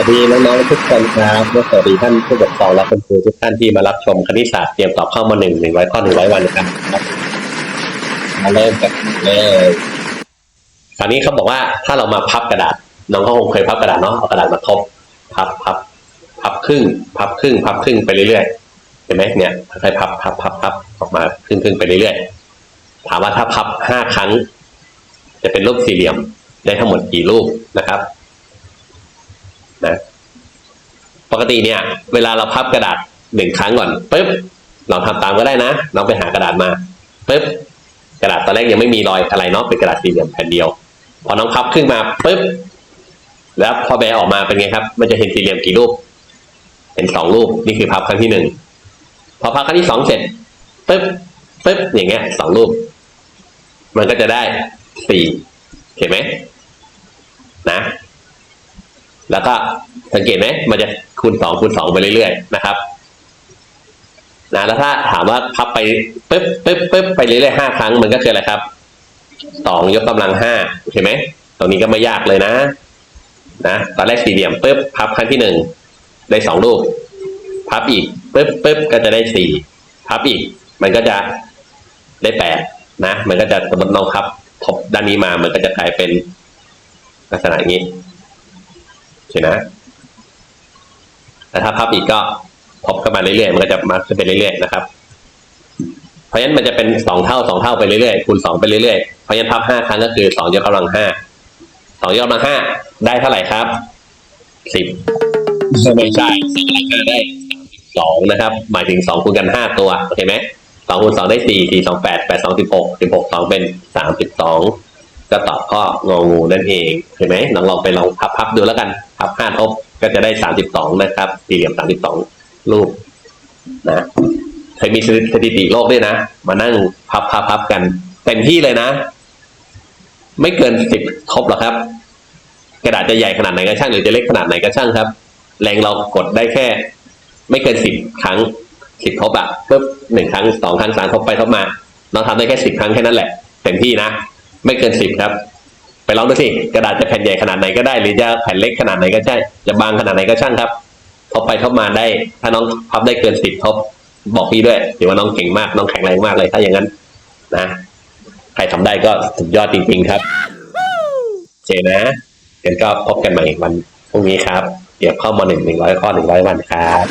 วัสดีน้องๆทุกคนครับสวัสดีท่านผู้ปกครองและคุณครูทุกท่านที่มารับชมคณิตศาสตร์เตรียมตอบเข้ามาหนึ่งหนึ่งร้อยข้อหนึ่งร้อยวันครับมาเริ่มกันเลยคราวนี้เขาบอกว่าถ้าเรามาพับกระดาษ น้องเขาคงเคยพับกระดาษเนาะเอากระดาษมาทบพับพับพับครึ่ง พับครึ่ง พับครึ่งไปเรื่อยๆเห็นไหมเนี่ยค่อยพับพับพับพับออกมาครึ่งครึ่งไปเรื่อยๆถามว่าถ้าพับห้าครั้ง จะเป็นรูปสี่เหลี่ยมได้ทั้งหมดกี่รูปนะครับ นะปกติเนี่ย เวลาเราพับกระดาษหนึ่งครั้งก่อนปุ๊บลองทำตามก็ได้นะลองไปหากระดาษมาปุ๊บกระดาษตอนแรกยังไม่มีรอยอะไรเนาะเป็นกระดาษสี่เหลี่ยมแผ่นเดียว พอน้องพับขึ้นมาปุ๊บแล้วพอแบะออกมาเป็นไงครับ มันจะเห็นสี่เหลี่ยมกี่รูป เห็นสองรูปนี่คือพับครั้งที่หนึ่งพอพับครั้งที่สองเสร็จปุ๊บปุ๊บอย่างเงี้ยสองรูป มันก็จะได้สี่เห็นไหมนะ แล้วก็สังเกตไหมมันจะคูณสองคูณสองไปเรื่อยๆนะครับนะแล้วถ้าถามว่าพับไปปึ๊บปึ๊บปึ๊บไปเรื่อยๆห้าครั้งมันก็คืออะไรครับสองยกกำลังห้าเห็นไหมตรงนี้ก็ไม่ยากเลยนะ นะตอนแรกสี่เหลี่ยมปึ๊บพับครั้งที่หนึ่งได้สองรูป พับอีกปึ๊บปึ๊บก็จะได้สี่พับอีก มันก็จะได้แปดนะ มันก็จะสมมติน้องพับทบด้านนี้มามันก็จะกลายเป็นลักษณะงนี้ เคนะ แต่ถ้าพับอีกก็พบเข้ามาเรื่อยๆ มันก็จะมาขึ้นไปเรื่อยๆนะครับ เพราะฉะนั้นมันจะเป็นสองเท่าสองเท่าไปเรื่อยๆ คูณสองไปเรื่อยๆ เพราะฉะนั้นพับห้าครั้งก็คือสองยกกำลังห้า สองยกกำลังห้าได้เท่าไหร่ครับ สิบไม่ใช่สองกำลังห้าได้สองนะครับ หมายถึงสองคูณกันห้าตัวโอเคไหมสองคูณสองได้สี่สี่สองแปดแปดสองสิบหกสิบหกสองเป็นสามสิบสองก็ตอบข้ององูนั่นเองเห็นไหมลองลองไปลองพับพับดูแล้วกัน พับห้าทบก็จะได้สามสิบสองนะครับสี่เหลี่ยมสามสิบสองรูปนะเคยมีสถิติโลกด้วยนะ มานั่งพับพับพับกันเต็มที่เลยนะ ไม่เกินสิบทบหรอกครับ กระดาษจะใหญ่ขนาดไหนก็ช่างหรือจะเล็กขนาดไหนก็ช่างครับ แรงเรากดได้แค่ ไม่เกินสิบครั้งสิบทบอะปุ๊บหนึ่งครั้งสองครั้งสามทบไปทบมา เราทำได้แค่สิบครั้งแค่นั้นแหละเต็มที่นะ ไม่เกินสิบครับ ไปลองดูสิกระดาษจะแผ่นใหญ่ขนาดไหนก็ได้ หรือจะแผ่นเล็กขนาดไหนก็ใช่จะบางขนาดไหนก็ช่างครับทบไปทบมาได้ ถ้าน้องพับได้เกินสิบทบบอกพี่ด้วยถือว่าน้องเก่งมากน้องแข็งแรงมากเลย ถ้าอย่างนั้น นะใครทำได้ก็สุดยอดจริงๆครับเคนะเดี๋ยวก็พบกันใหม่วันพรุ่งนี้ครับเดี๋ยวเข้ามาหนึ่งหนึ่งร้อยข้อหนึ่งร้อยวันครับ